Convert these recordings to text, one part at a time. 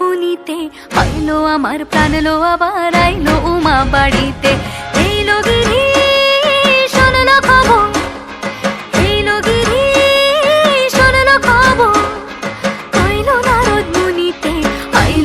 মুনিতে আমার প্রাণ লো আবার আইলো উমা বাড়িতে। হেলো গিরি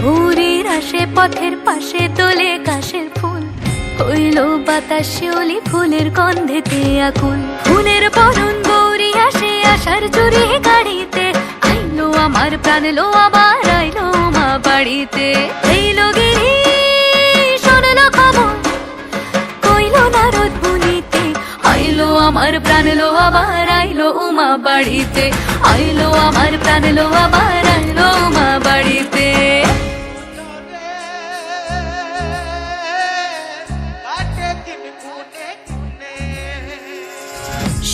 ভোরের আসে, পথের পাশে তোলে কাশের ফুল। হইল বাতাস শিউলি ফুলের গন্ধেতে আকুল ফুলের বরণ গৌরী আসে আসার চুরি গাড়িতে। আইলো আমার প্রাণ লো আবার আইলো মা বাড়িতে। এইলো গিরি, শোনলো খবর, কইলো নারদ মুনিতে। আইলো আমার প্রাণ লো আবার আইলো উমা বাড়িতে। আইলো আমার প্রাণ লো আবার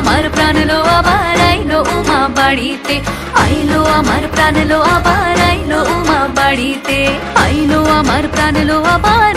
আমার প্রাণ লো, আবার আইলো উমা বাড়িতে। আইলো আমার প্রাণ লো, আবার আইলো উমা বাড়িতে। আইলো আমার প্রাণ লো, আবার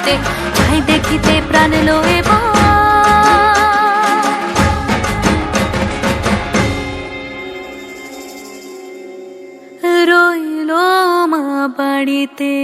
বাড়িতে ভাই দেখিতে প্রাণ লো রইল রইল মা বাড়িতে।